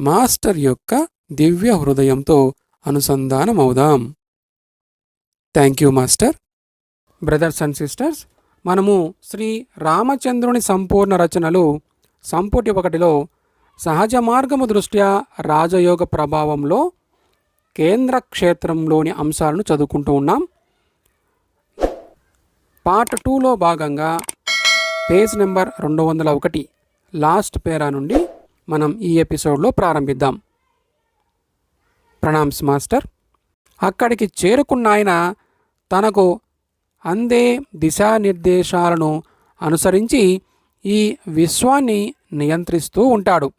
Master యొక్క దివ్య హృదయంతో అనుసంధానమవుదాం. Thank you master. Brothers and sisters మనము శ్రీ రామచంద్రుని సంపూర్ణ రచనలు సంపుటి ఒకటిలో సహజ మార్గము దృష్ట్యా రాజయోగ ప్రభావంలో కేంద్ర క్షేత్రంలోని అంశాలను చదువుకుంటూ ఉన్నాం. పార్ట్ టూలో భాగంగా పేజ్ నెంబర్ రెండు వందల ఒకటి లాస్ట్ పేరా నుండి మనం ఈ ఎపిసోడ్లో ప్రారంభిద్దాం. ప్రణామ్స్ మాస్టర్. అక్కడికి చేరుకున్న ఆయన తనకు అందే దిశానిర్దేశాలను అనుసరించి ఈ విశ్వాన్ని నియంత్రిస్తూ ఉంటాడు.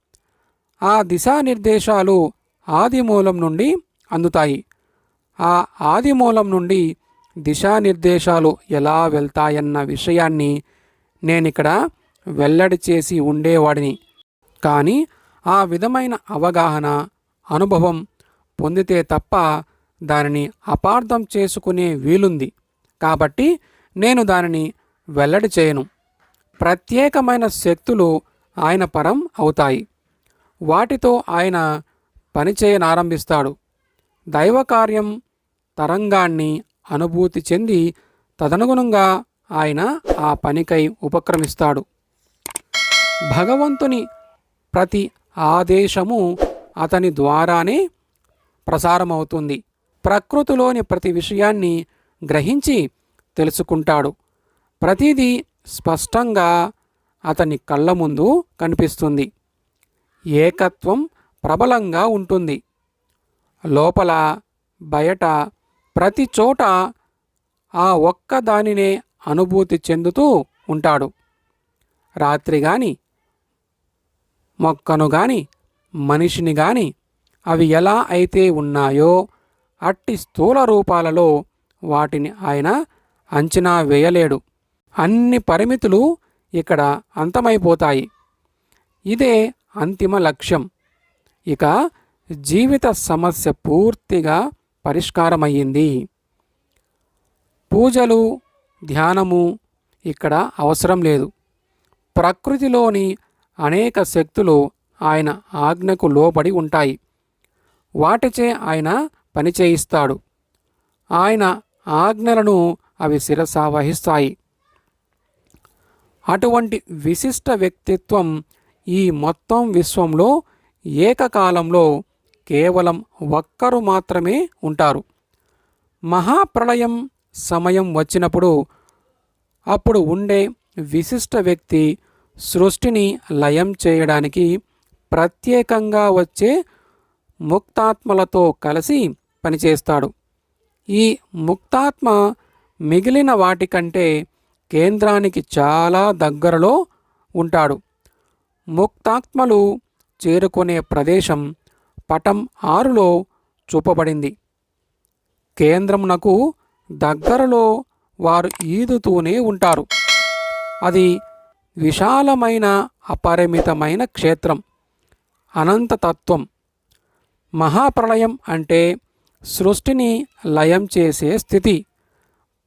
ఆ దిశానిర్దేశాలు ఆదిమూలం నుండి అందుతాయి. ఆ ఆదిమూలం నుండి దిశానిర్దేశాలు ఎలా వెళ్తాయన్న విషయాన్ని నేనిక్కడ వెల్లడి చేసి ఉండేవాడిని. కానీ ఆ విధమైన అవగాహన అనుభవం పొందితే తప్ప దానిని అపార్థం చేసుకునే వీలుంది. కాబట్టి నేను దానిని వెల్లడి చేయను. ప్రత్యేకమైన శక్తులు ఆయన పరం అవుతాయి. వాటితో ఆయన పనిచేయనారంభిస్తాడు దైవకార్యం తరంగాన్ని అనుభూతి చెంది తదనుగుణంగా ఆయన ఆ పనికై ఉపక్రమిస్తాడు. భగవంతుని ప్రతి ఆదేశము అతని ద్వారానే ప్రసారమవుతుంది. ప్రకృతిలోని ప్రతి విషయాన్ని గ్రహించి తెలుసుకుంటాడు. ప్రతిదీ స్పష్టంగా అతని కళ్ళ ముందు కనిపిస్తుంది. ఏకత్వం ప్రబలంగా ఉంటుంది. లోపల బయట ప్రతి చోట ఆ ఒక్క దానినే అనుభూతి చెందుతూ ఉంటాడు. రాత్రి కానీ మొక్కను గాని మనిషిని గాని అవి ఎలా అయితే ఉన్నాయో అట్టి స్థూల రూపాలలో వాటిని ఆయన అంచనా వేయలేడు. అన్ని పరిమితులు ఇక్కడ అంతమైపోతాయి. ఇదే అంతిమ లక్ష్యం. ఇక జీవిత సమస్య పూర్తిగా పరిష్కారమయ్యింది. పూజలు ధ్యానము ఇక్కడ అవసరం లేదు. ప్రకృతిలోని అనేక శక్తులు ఆయన ఆజ్ఞకు లోబడి ఉంటాయి. వాటిచే ఆయన పనిచేయిస్తాడు. ఆయన ఆజ్ఞలను అవి శిరస వహిస్తాయి. అటువంటి విశిష్ట వ్యక్తిత్వం ఈ మొత్తం విశ్వంలో ఏకకాలంలో కేవలం ఒక్కరు మాత్రమే ఉంటారు. మహాప్రళయం సమయం వచ్చినప్పుడు అప్పుడు ఉండే విశిష్ట వ్యక్తి సృష్టిని లయం చేయడానికి ప్రత్యేకంగా వచ్చే ముక్తాత్మలతో కలిసి పనిచేస్తాడు. ఈ ముక్తాత్మ మిగిలిన వాటికంటే కేంద్రానికి చాలా దగ్గరలో ఉంటాడు. ముక్తాత్మలు చేరుకునే ప్రదేశం పటం ఆరులో చూపబడింది. కేంద్రమునకు దగ్గరలో వారు ఈదుతూనే ఉంటారు. అది విశాలమైన అపరిమితమైన క్షేత్రం అనంతతత్వం మహాప్రళయం అంటే సృష్టిని లయం చేసే స్థితి.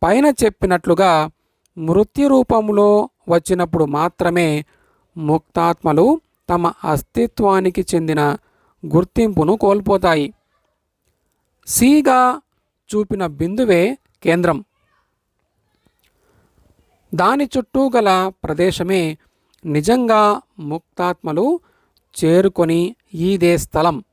పైన చెప్పినట్లుగా మృత్యు రూపంలో వచ్చినప్పుడు మాత్రమే ముక్తాత్మలు తమ అస్తిత్వానికి చెందిన గుర్తింపును కోల్పోతాయి. సిగా చూపిన బిందువే కేంద్రం. దాని చుట్టూ గల ప్రదేశమే నిజంగా ముక్తాత్మలు చేరుకొని ఈదే స్థలం.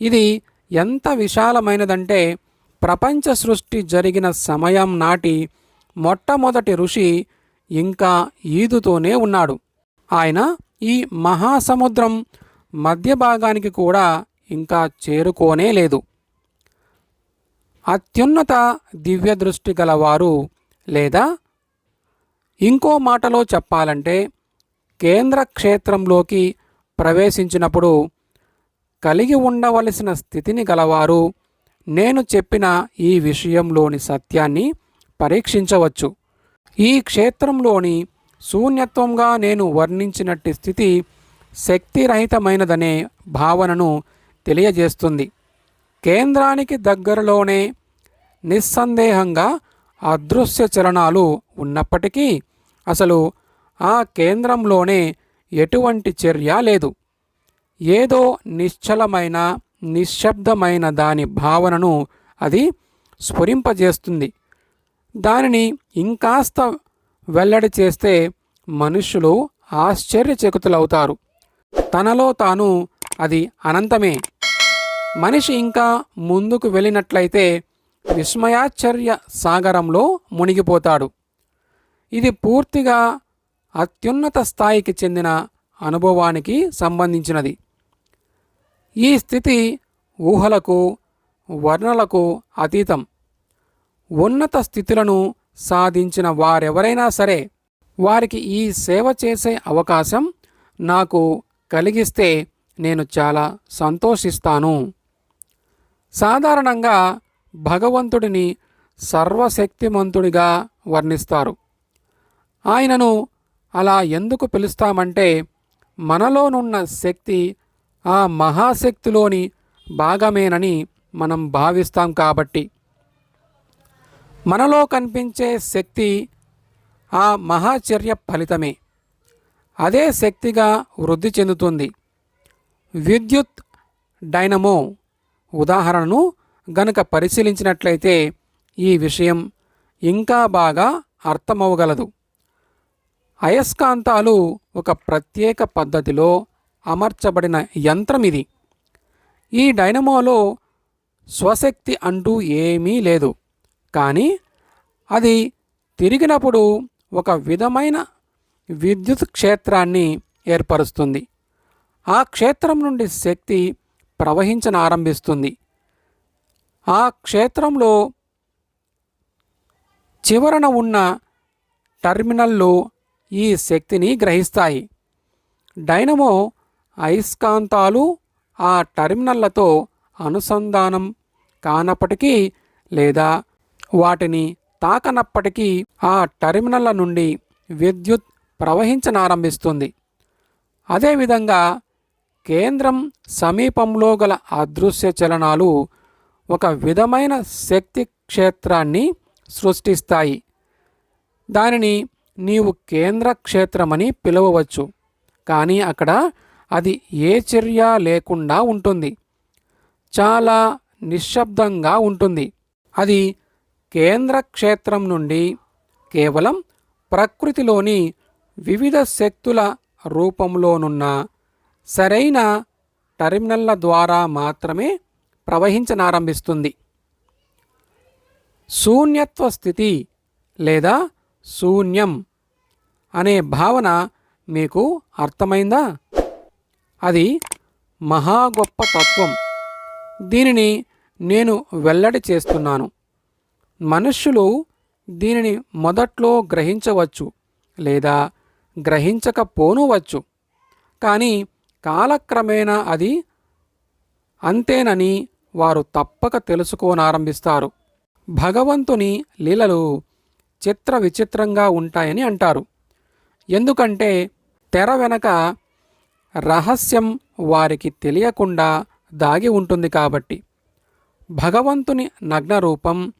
ఇది ఎంత విశాలమైనదంటే ప్రపంచ సృష్టి జరిగిన సమయం నాటి మొట్టమొదటి ఋషి ఇంకా ఈదుతూనే ఉన్నాడు. ఆయన ఈ మహాసముద్రం మధ్య భాగానికి కూడా ఇంకా చేరుకోనే లేదు. అత్యున్నత దివ్య దృష్టి గలవారు లేదా ఇంకో మాటలో చెప్పాలంటే కేంద్ర క్షేత్రంలోకి ప్రవేశించినప్పుడు కలిగి ఉండవలసిన స్థితిని గలవారు నేను చెప్పిన ఈ విషయంలోని సత్యాన్ని పరీక్షించవచ్చు. ఈ క్షేత్రంలోని శూన్యత్వంగా నేను వర్ణించినట్టి స్థితి శక్తిరహితమైనదనే భావనను తెలియజేస్తుంది. కేంద్రానికి దగ్గరలోనే నిస్సందేహంగా అదృశ్య చలనాలు ఉన్నప్పటికీ అసలు ఆ కేంద్రంలోనే ఎటువంటి చర్య లేదు. ఏదో నిశ్చలమైన నిశ్శబ్దమైన దాని భావనను అది స్ఫురింపజేస్తుంది. దానిని ఇంకాస్త వెల్లడి చేస్తే మనుషులు ఆశ్చర్యచకుతులవుతారు. తనలో తాను అది అనంతమే. మనిషి ఇంకా ముందుకు వెళ్ళినట్లయితే విస్మయాశ్చర్య సాగరంలో మునిగిపోతాడు. ఇది పూర్తిగా అత్యున్నత స్థాయికి చెందిన అనుభవానికి సంబంధించినది. ఈ స్థితి ఊహలకు వర్ణలకు అతీతం. ఉన్నత స్థితులను సాధించిన వారెవరైనా సరే వారికి ఈ సేవ చేసే అవకాశం నాకు కలిగిస్తే నేను చాలా సంతోషిస్తాను. సాధారణంగా భగవంతుడిని సర్వశక్తిమంతుడిగా వర్ణిస్తారు. ఆయనను అలా ఎందుకు పిలుస్తామంటే మనలోనున్న శక్తి ఆ మహాశక్తిలోని భాగమేనని మనం భావిస్తాం కాబట్టి. మనలో కనిపించే శక్తి ఆ మహాచర్య ఫలితమే. అదే శక్తిగా వృద్ధి చెందుతుంది. విద్యుత్ డైనమో ఉదాహరణను గనుక పరిశీలించినట్లయితే ఈ విషయం ఇంకా బాగా అర్థమవగలదు. అయస్కాంతాలు ఒక ప్రత్యేక పద్ధతిలో అమర్చబడిన యంత్రం ఇది. ఈ డైనమోలో స్వశక్తి అంటూ ఏమీ లేదు. కానీ అది తిరిగినప్పుడు ఒక విధమైన విద్యుత్ క్షేత్రాన్ని ఏర్పరుస్తుంది. ఆ క్షేత్రం నుండి శక్తి ప్రవహించనారంభిస్తుంది. ఆ క్షేత్రంలో చివరన ఉన్న టర్మినల్లు ఈ శక్తిని గ్రహిస్తాయి. డైనమో అయస్కాంతాలు ఆ టర్మినల్లతో అనుసంధానం కానప్పటికీ లేదా వాటిని తాకనప్పటికీ ఆ టెర్మినల్ల నుండి విద్యుత్ ప్రవహించనారంభిస్తుంది. అదేవిధంగా కేంద్రం సమీపంలో గల అదృశ్య చలనాలు ఒక విధమైన శక్తి క్షేత్రాన్ని సృష్టిస్తాయి. దానిని నీవు కేంద్ర క్షేత్రమని పిలవవచ్చు. కానీ అక్కడ అది ఏ చర్య లేకుండా ఉంటుంది. చాలా నిశ్శబ్దంగా ఉంటుంది. అది కేంద్ర క్షేత్రం నుండి కేవలం ప్రకృతిలోని వివిధ శక్తుల రూపంలోనున్న సరైన టెర్మినల్ల ద్వారా మాత్రమే ప్రవహించనారంభిస్తుంది. శూన్యత్వ స్థితి లేదా శూన్యం అనే భావన మీకు అర్థమైందా? అది మహా గొప్ప తత్వం. దీనిని నేను వెల్లడి చేస్తున్నాను. మనుష్యులు దీనిని మొదట్లో గ్రహించవచ్చు లేదా గ్రహించకపోనవచ్చు. కానీ కాలక్రమేణా అది అంతేనని వారు తప్పక తెలుసుకోనారంభిస్తారు. భగవంతుని లీలలు చిత్ర విచిత్రంగా ఉంటాయని అంటారు. ఎందుకంటే తెర వెనక రహస్యం వారికి తెలియకుండా దాగి ఉంటుంది కాబట్టి. భగవంతుని నగ్న రూపం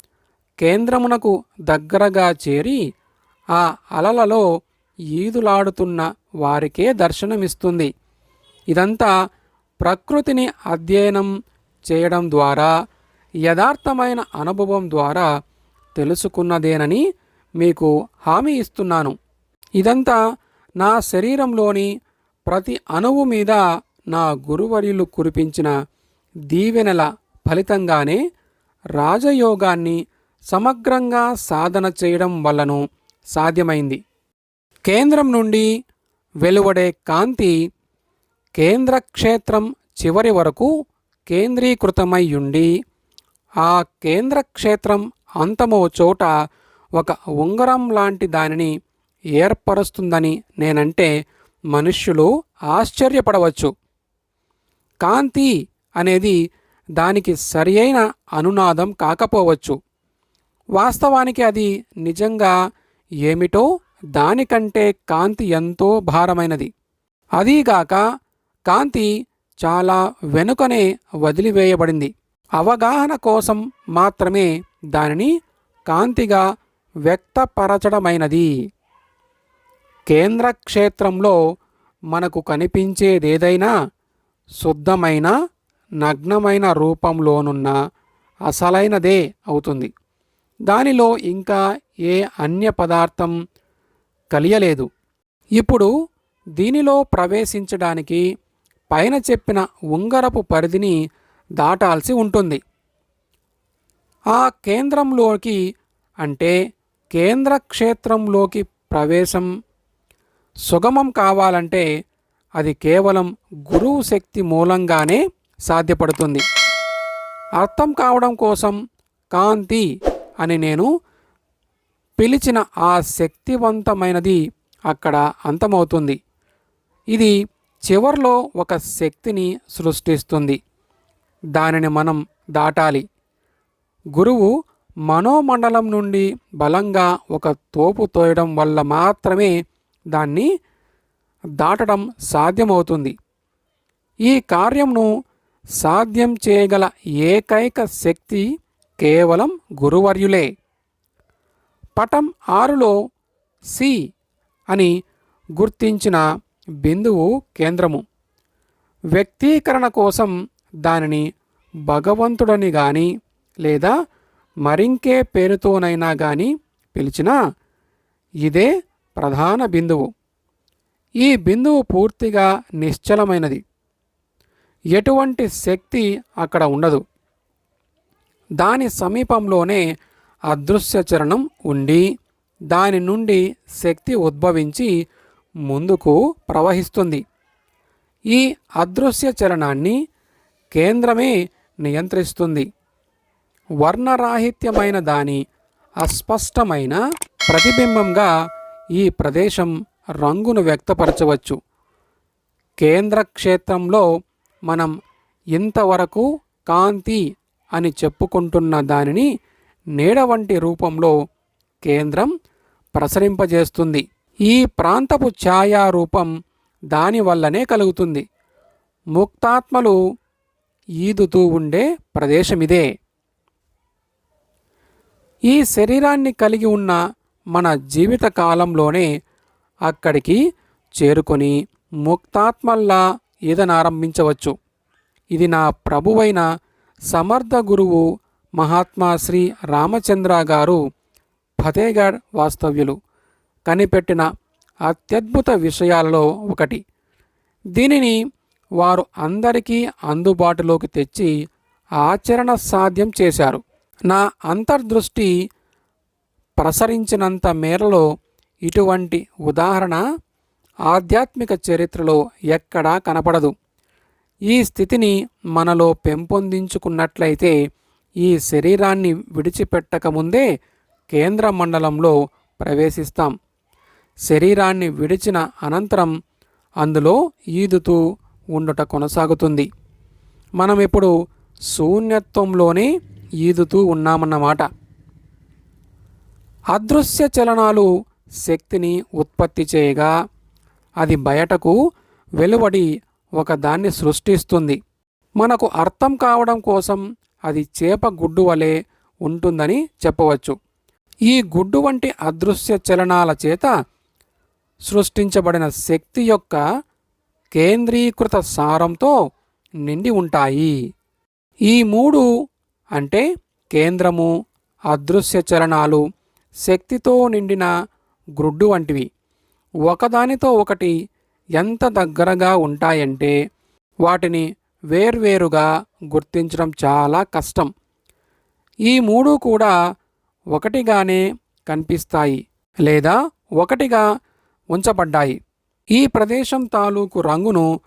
కేంద్రమునకు దగ్గరగా చేరి ఆ అలలలో ఈదులాడుతున్న వారికే దర్శనమిస్తుంది. ఇదంతా ప్రకృతిని అధ్యయనం చేయడం ద్వారా యథార్థమైన అనుభవం ద్వారా తెలుసుకున్నదేనని మీకు హామీ ఇస్తున్నాను. ఇదంతా నా శరీరంలోని ప్రతి అణువు మీద నా గురువర్యులు కురిపించిన దీవెనల ఫలితంగానే రాజయోగాన్ని సమగ్రంగా సాధన చేయడం వల్లను సాధ్యమైంది. కేంద్రం నుండి వెలువడే కాంతి కేంద్ర క్షేత్రం చివరి వరకు కేంద్రీకృతమై ఉండి ఆ కేంద్ర క్షేత్రం అంతమో చోట ఒక ఉంగరం లాంటి దానిని ఏర్పరుస్తుందని నేనంటే మనుష్యులు ఆశ్చర్యపడవచ్చు. కాంతి అనేది దానికి సరియైన అనునాదం కాకపోవచ్చు. వాస్తవానికి అది నిజంగా ఏమిటో దానికంటే కాంతి ఎంతో భారమైనది. అదీగాక కాంతి చాలా వెనుకనే వదిలివేయబడింది. అవగాహన కోసం మాత్రమే దానిని కాంతిగా వ్యక్తపరచడమైనది. కేంద్ర క్షేత్రంలో మనకు కనిపించేదేదైనా శుద్ధమైన నగ్నమైన రూపంలోనున్న అసలైనదే అవుతుంది. దానిలో ఇంకా ఏ అన్య పదార్థం కలియలేదు. ఇప్పుడు దీనిలో ప్రవేశించడానికి పైన చెప్పిన ఉంగరపు పరిధిని దాటాల్సి ఉంటుంది. ఆ కేంద్రంలోకి అంటే కేంద్ర క్షేత్రంలోకి ప్రవేశం సుగమం కావాలంటే అది కేవలం గురువు శక్తి మూలంగానే సాధ్యపడుతుంది. అర్థం కావడం కోసం కాంతి అని నేను పిలిచిన ఆ శక్తివంతమైనది అక్కడ అంతమవుతుంది. ఇది చివర్లో ఒక శక్తిని సృష్టిస్తుంది. దానిని మనం దాటాలి. గురువు మనోమండలం నుండి బలంగా ఒక తోపు తోయడం వల్ల మాత్రమే దాన్ని దాటడం సాధ్యమవుతుంది. ఈ కార్యంను సాధ్యం చేయగల ఏకైక శక్తి కేవలం గురువర్యులే. పటం ఆరులో సి అని గుర్తించిన బిందువు కేంద్రము. వ్యక్తీకరణ కోసం దానిని భగవంతుడని గాని లేదా మరింకే పేరుతోనైనా గాని పిలిచినా ఇదే ప్రధాన బిందువు. ఈ బిందువు పూర్తిగా నిశ్చలమైనది. ఎటువంటి శక్తి అక్కడ ఉండదు. దాని సమీపంలోనే అదృశ్య చరణం ఉండి దాని నుండి శక్తి ఉద్భవించి ముందుకు ప్రవహిస్తుంది. ఈ అదృశ్య చలనాన్ని కేంద్రమే నియంత్రిస్తుంది. వర్ణరాహిత్యమైన దాని అస్పష్టమైన ప్రతిబింబంగా ఈ ప్రదేశం రంగును వ్యక్తపరచవచ్చు. కేంద్ర క్షేత్రంలో మనం ఇంతవరకు కాంతి అని చెప్పుకుంటున్న దానిని నీడ వంటి రూపంలో కేంద్రం ప్రసరింపజేస్తుంది. ఈ ప్రాంతపు ఛాయారూపం దానివల్లనే కలుగుతుంది. ముక్తాత్మలు ఈదుతూ ఉండే ప్రదేశమిదే. ఈ శరీరాన్ని కలిగి ఉన్న మన జీవిత కాలంలోనే అక్కడికి చేరుకొని ముక్తాత్మల్లా ఈదనారంభించవచ్చు. ఇది నా ప్రభువైన సమర్థ గురువు మహాత్మా శ్రీ రామచంద్ర గారు ఫతేగఢ్ వాస్తవ్యులు. కనిపెట్టిన అత్యద్భుత విషయాలలో ఒకటి. దీనిని వారు అందరికీ అందుబాటులోకి తెచ్చి ఆచరణ సాధ్యం చేశారు. నా అంతర్దృష్టి ప్రసరించినంత మేరలో ఇటువంటి ఉదాహరణ ఆధ్యాత్మిక చరిత్రలో ఎక్కడా కనపడదు. ఈ స్థితిని మనలో పెంపొందించుకున్నట్లయితే ఈ శరీరాన్ని విడిచిపెట్టకముందే కేంద్ర మండలంలో ప్రవేశిస్తాం. శరీరాన్ని విడిచిన అనంతరం అందులో ఈదుతూ ఉండుట కొనసాగుతుంది. మనం ఇప్పుడు శూన్యత్వంలోనే ఈదుతూ ఉన్నామన్నమాట. అదృశ్య చలనాలు శక్తిని ఉత్పత్తి చేయగా అది బయటకు వెలువడి ఒకదాన్ని సృష్టిస్తుంది. మనకు అర్థం కావడం కోసం అది చేప గుడ్డు వలె ఉంటుందని చెప్పవచ్చు. ఈ గుడ్డు వంటి అదృశ్య చలనాల చేత సృష్టించబడిన శక్తి యొక్క కేంద్రీకృత సారంతో నిండి ఉంటాయి. ఈ మూడు అంటే కేంద్రము అదృశ్య చలనాలు శక్తితో నిండిన గ్రుడ్డు వంటివి. ఒకదానితో ఒకటి ఎంత దగ్గరగా ఉంటాయంటే వాటిని వేర్వేరుగా గుర్తించడం చాలా కష్టం. ఈ మూడు కూడా ఒకటిగానే కనిపిస్తాయి లేదా ఒకటిగా ఉంచబడ్డాయి. ఈ ప్రదేశం తాలూకు రంగును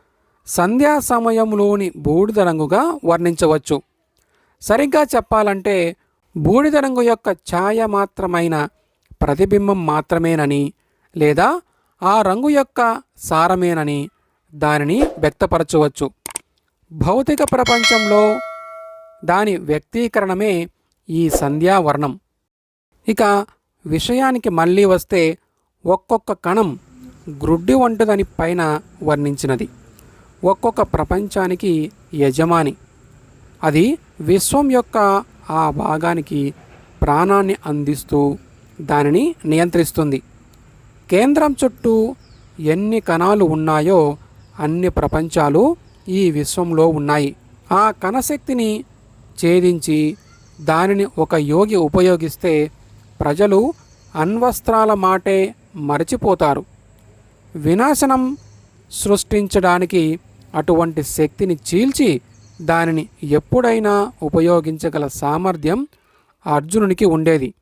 సంధ్యా సమయంలోని బూడిద రంగుగా వర్ణించవచ్చు. సరిగ్గా చెప్పాలంటే బూడిద రంగు యొక్క ఛాయ మాత్రమైన ప్రతిబింబం మాత్రమేనని లేదా ఆ రంగు యొక్క సారమేనని దానిని వ్యక్తపరచవచ్చు. భౌతిక ప్రపంచంలో దాని వ్యక్తీకరణమే ఈ సంధ్యావర్ణం. ఇక విషయానికి మళ్ళీ వస్తే ఒక్కొక్క కణం గ్రుడ్డి వంటిదని పైన వర్ణించినది. ఒక్కొక్క ప్రపంచానికి యజమాని. అది విశ్వం యొక్క ఆ భాగానికి ప్రాణాన్ని అందిస్తూ దానిని నియంత్రిస్తుంది. కేంద్రం చుట్టూ ఎన్ని కణాలు ఉన్నాయో అన్ని ప్రపంచాలు ఈ విశ్వంలో ఉన్నాయి. ఆ కణశక్తిని ఛేదించి దానిని ఒక యోగి ఉపయోగిస్తే ప్రజలు అణ్వస్త్రాల మాటే మరచిపోతారు. వినాశనం సృష్టించడానికి అటువంటి శక్తిని చీల్చి దానిని ఎప్పుడైనా ఉపయోగించగల సామర్థ్యం అర్జునునికి ఉండేది.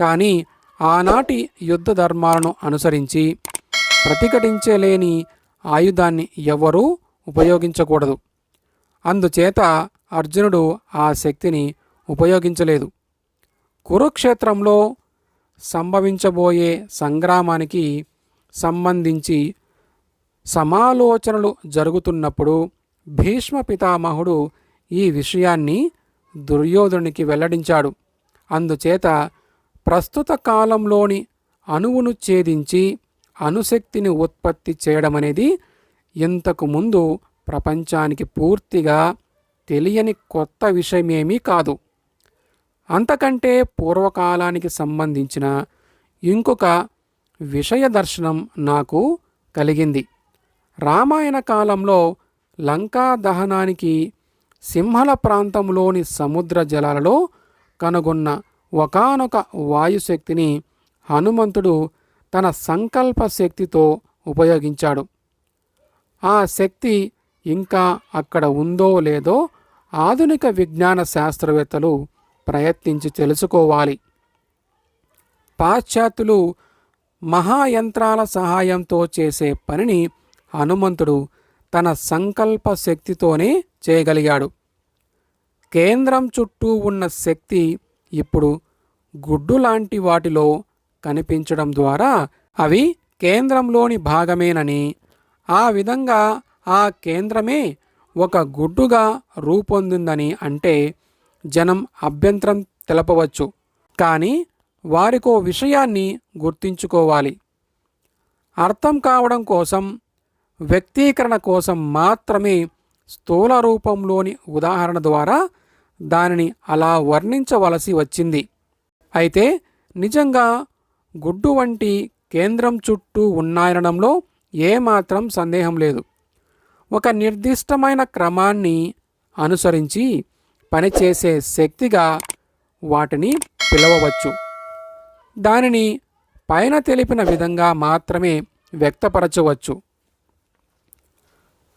కానీ ఆనాటి యుద్ధ ధర్మాలను అనుసరించి ప్రతిఘటించలేని ఆయుధాన్ని ఎవరూ ఉపయోగించకూడదు. అందుచేత అర్జునుడు ఆ శక్తిని ఉపయోగించలేదు. కురుక్షేత్రంలో సంభవించబోయే సంగ్రామానికి సంబంధించి సమాలోచనలు జరుగుతున్నప్పుడు భీష్మ పితామహుడు ఈ విషయాన్ని దుర్యోధనునికి వెల్లడించాడు. అందుచేత ప్రస్తుత కాలంలోని అణువును ఛేదించి అణుశక్తిని ఉత్పత్తి చేయడం అనేది ఇంతకు ముందు ప్రపంచానికి పూర్తిగా తెలియని కొత్త విషయమేమీ కాదు. అంతకంటే పూర్వకాలానికి సంబంధించిన ఇంకొక విషయ దర్శనం నాకు కలిగింది. రామాయణ కాలంలో లంకా దహనానికి సింహల ప్రాంతంలోని సముద్ర జలాలలో కనుగొన్న ఒకానొక వాయుశక్తిని హనుమంతుడు తన సంకల్ప శక్తితో ఉపయోగించాడు. ఆ శక్తి ఇంకా అక్కడ ఉందో లేదో ఆధునిక విజ్ఞాన శాస్త్రవేత్తలు ప్రయత్నించి తెలుసుకోవాలి. పాశ్చాత్యులు మహాయంత్రాల సహాయంతో చేసే పనిని హనుమంతుడు తన సంకల్ప శక్తితోనే చేయగలిగాడు. కేంద్రం చుట్టూ ఉన్న శక్తి ఇప్పుడు గుడ్డు లాంటి వాటిలో కనిపించడం ద్వారా అవి కేంద్రంలోని భాగమేనని ఆ విధంగా ఆ కేంద్రమే ఒక గుడ్డుగా రూపొందిందని అంటే జనం అభ్యంతరం తెలపవచ్చు. కానీ వారికో విషయాన్ని గుర్తించుకోవాలి. అర్థం కావడం కోసం వ్యక్తీకరణ కోసం మాత్రమే స్థూల రూపంలోని ఉదాహరణ ద్వారా దానిని అలా వర్ణించవలసి వచ్చింది. అయితే నిజంగా గుడ్డు వంటి కేంద్రం చుట్టూ ఉన్నాయనడంలో ఏమాత్రం సందేహం లేదు. ఒక నిర్దిష్టమైన క్రమాన్ని అనుసరించి పనిచేసే శక్తిగా వాటిని పిలవవచ్చు. దానిని పైన తెలిపిన విధంగా మాత్రమే వ్యక్తపరచవచ్చు.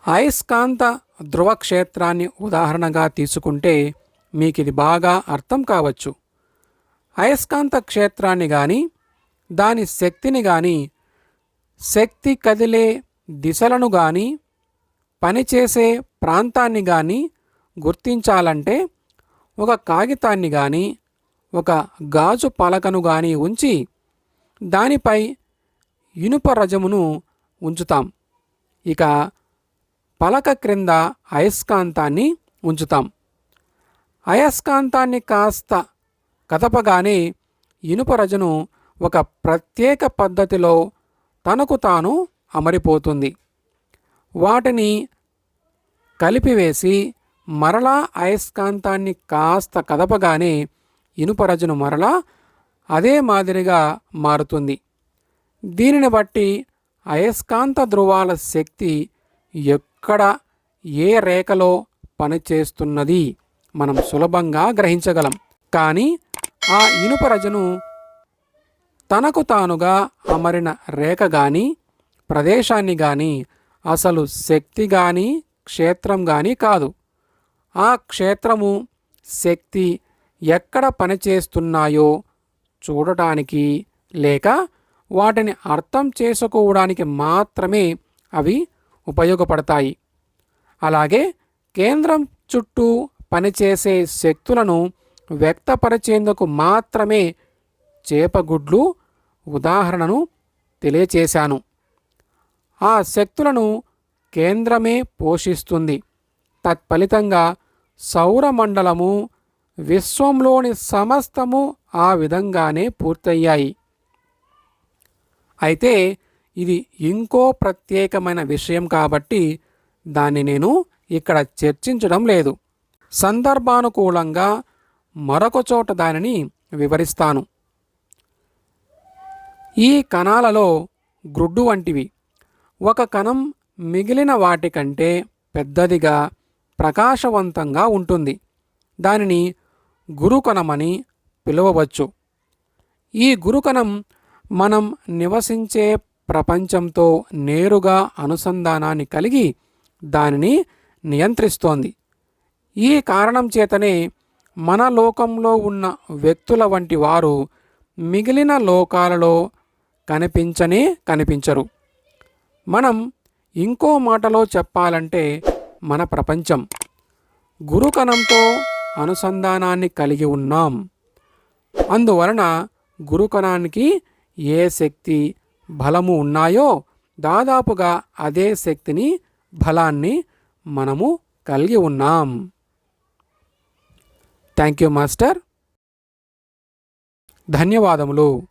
అయస్కాంత ధ్రువక్షేత్రాన్ని ఉదాహరణగా తీసుకుంటే మీకు ఇది బాగా అర్థం కావచ్చు. అయస్కాంత క్షేత్రాన్ని కానీ దాని శక్తిని కానీ శక్తి కదిలే దిశలను కానీ పనిచేసే ప్రాంతాన్ని కానీ గుర్తించాలంటే ఒక కాగితాన్ని కానీ ఒక గాజు పలకను కానీ ఉంచి దానిపై ఇనుప రజమును ఉంచుతాం. ఇక పలక క్రింద అయస్కాంతాన్ని ఉంచుతాం. అయస్కాంతాన్ని కాస్త కదపగానే ఇనుప రజను ఒక ప్రత్యేక పద్ధతిలో తనకు తాను అమరిపోతుంది. వాటిని కలిపివేసి మరలా అయస్కాంతాన్ని కాస్త కదపగానే ఇనుపరజను మరలా అదే మాదిరిగా మారుతుంది. దీనిని బట్టి అయస్కాంత ధ్రువాల శక్తి ఎక్కడ ఏ రేఖలో పనిచేస్తున్నది మనం సులభంగా గ్రహించగలం. కానీ ఆ ఇనుపరజను తనకు తానుగా అమరిన రేఖ కానీ ప్రదేశాన్ని కానీ అసలు శక్తి కానీ క్షేత్రం కానీ కాదు. ఆ క్షేత్రము శక్తి ఎక్కడ పనిచేస్తున్నాయో చూడటానికి లేక వాటిని అర్థం చేసుకోవడానికి మాత్రమే అవి ఉపయోగపడతాయి. అలాగే కేంద్రం చుట్టూ పనిచేసే శక్తులను వ్యక్తపరిచేందుకు మాత్రమే చేపగుడ్లు ఉదాహరణను తెలియచేశాను. ఆ శక్తులను కేంద్రమే పోషిస్తుంది. తత్ఫలితంగా సౌరమండలము విశ్వంలోని సమస్తము ఆ విధంగానే పూర్తయ్యాయి. అయితే ఇది ఇంకో ప్రత్యేకమైన విషయం కాబట్టి దాన్ని నేను ఇక్కడ చర్చించడం లేదు. సందర్భానుకూలంగా మరొక చోట దానిని వివరిస్తాను. ఈ కణాలలో గ్రుడ్డు వంటివి. ఒక కణం మిగిలిన వాటికంటే పెద్దదిగా ప్రకాశవంతంగా ఉంటుంది. దానిని గురుకణమని పిలువవచ్చు. ఈ గురుకణం మనం నివసించే ప్రపంచంతో నేరుగా అనుసంధానాన్ని కలిగి దానిని నియంత్రిస్తోంది. ఈ కారణం చేతనే మన లోకంలో ఉన్న వ్యక్తుల వంటి వారు మిగిలిన లోకాలలో కనిపించనే కనిపించరు. మనం ఇంకో మాటలో చెప్పాలంటే మన ప్రపంచం. గురుకణంతో అనుసంధానాన్ని కలిగి ఉన్నాం. అందువలన గురుకణానికి ఏ శక్తి బలము ఉన్నాయో దాదాపుగా అదే శక్తిని బలాన్ని మనము కలిగి ఉన్నాం. Thank you master. ధన్యవాదములు.